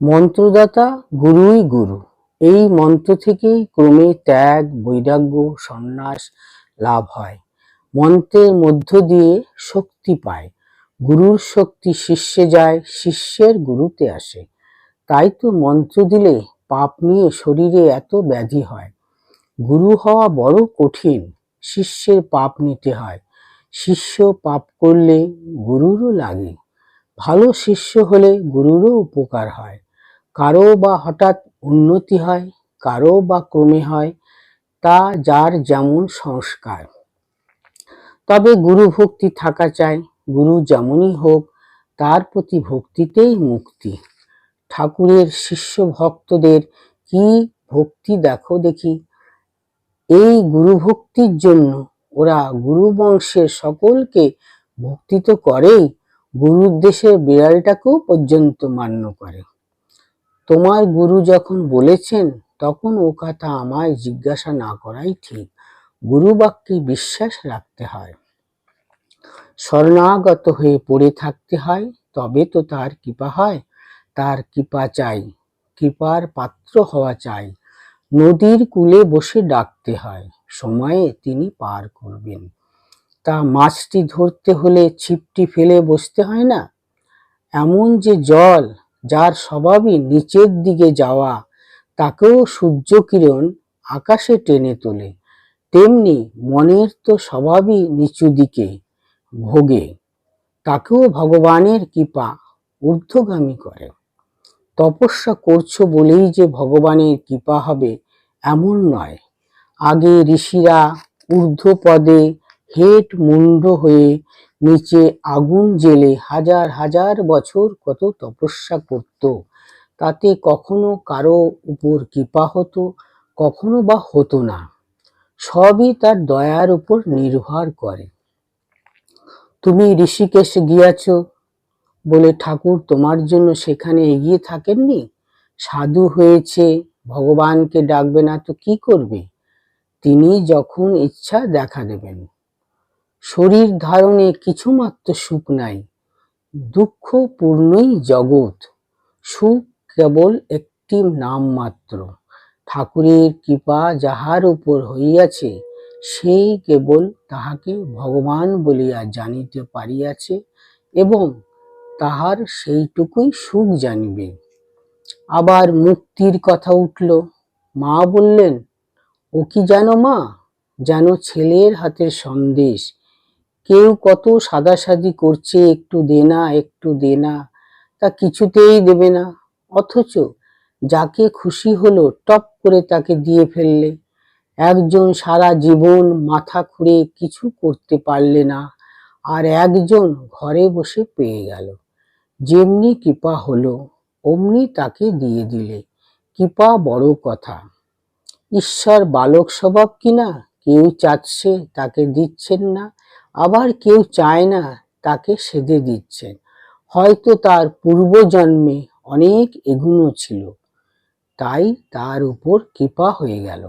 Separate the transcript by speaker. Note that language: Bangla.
Speaker 1: মন্ত্রদাতা গুরুই গুরু। এই মন্ত্র থেকেই ক্রমে ত্যাগ, বৈরাগ্য, সন্ন্যাস লাভ হয়। মন্ত্রের মধ্য দিয়ে শক্তি পায়। গুরুর শক্তি শিষ্যে যায়, শিষ্যের গুরুতে আসে। তাই তো মন্ত্র দিলে পাপ নিয়ে শরীরে এত ব্যাধি হয়। গুরু হওয়া বড় কঠিন, শিষ্যের পাপ নিতে হয়। শিষ্য পাপ করলে গুরুরও লাগে। ভালো শিষ্য হলে গুরুরও উপকার হয়। কারও বা হঠাৎ উন্নতি হয়, কারও বা ক্রমে হয়, তা যার যেমন সংস্কার। তবে গুরু ভক্তি থাকা চাই, গুরু যেমনই হোক, তার প্রতি ভক্তিতেই মুক্তি। ঠাকুরের শিষ্য ভক্তদের কি ভক্তি দেখো দেখি। এই গুরু ভক্তির জন্য ওরা গুরু বংশের সকলকে ভক্তি তো করেই, গুরুর দেশের বিড়ালটাকেও পর্যন্ত মান্য করে। তোমার গুরু যখন বলেছেন, তখন ও কথা আমায় জিজ্ঞাসা না করাই ঠিক। গুরু বাক্যে বিশ্বাস রাখতে হয়। শরণাগত হয়ে পড়ে থাকতে হয়, তবে তো তার কৃপা হয়। তার কৃপা চাই, কৃপার পাত্র হওয়া চাই। নদীর কূলে বসে ডাকতে হয়, সময়ে তিনি পার করবেন। তা মাছটি ধরতে হলে ছিপটি ফেলে বসতে হয় না? এমন যে জল যার স্বভাবই নিচের দিকে যাওয়া, তাকেও সূর্য কিরণ আকাশে টেনে তোলে। তেমনি মনের তো স্বভাবই নিচু দিকে ভোগে, তাকেও ভগবানের কৃপা ঊর্ধ্বগামী করে। তপস্যা করছ বলেই যে ভগবানের কৃপা হবে এমন নয়। আগে ঋষিরা ঊর্ধ্ব পদে হেট মুন্ড হয়ে নিচে আগুন জেলে হাজার হাজার বছর কত তপস্যা করত। তাতে কখনো কারও উপর কৃপা হতো, কখনো বা হতো না। সবই তার দয়ার উপর নির্ভর করে। তুমি ঋষিকেশ গিয়াছ বলে ঠাকুর তোমার জন্য সেখানে এগিয়ে থাকেননি? সাধু হয়েছে, ভগবানকে ডাকবে না তো কি করবে? তিনি যখন ইচ্ছা দেখা দেবেন। শরীর ধারণে কিছুমাত্র সুখ নাই দুঃখ পূর্ণই জগৎ। সুখ কেবল একটি নাম মাত্র ঠাকুরের কৃপা যাহার উপর হইয়াছে, সেই কেবল তাহাকে ভগবান বলিয়া জানিতে পারিয়াছে এবং তাহার সেইটুকুই সুখ জানিবে। আবার মুক্তির কথা উঠল। মা বললেন, ও কি জানো মা? যেন ছেলের হাতের সন্দেশ কেউ কত সাদাসাদি করছে, একটু দে না, একটু দে না, তা কিছুতেই দেবে না। অথচ যাকে খুশি হলো টপ করে তাকে দিয়ে ফেললে। একজন সারা জীবন মাথা খুঁড়ে কিছু করতে পারলে না, আর একজন ঘরে বসে পেয়ে গেল। যেমনি কৃপা হলো, অমনি তাকে দিয়ে দিলে। কৃপা বড় কথা। ঈশ্বর বালক স্বভাব কিনা কেউ চাচ্ছে, তাকে দিচ্ছেন না। আবার কেউ চায় না তাকে সেদে দিচ্ছেন হয়তো তার পূর্বজন্মে অনেক এগুনো ছিল, তাই তার উপর কৃপা হয়ে গেল।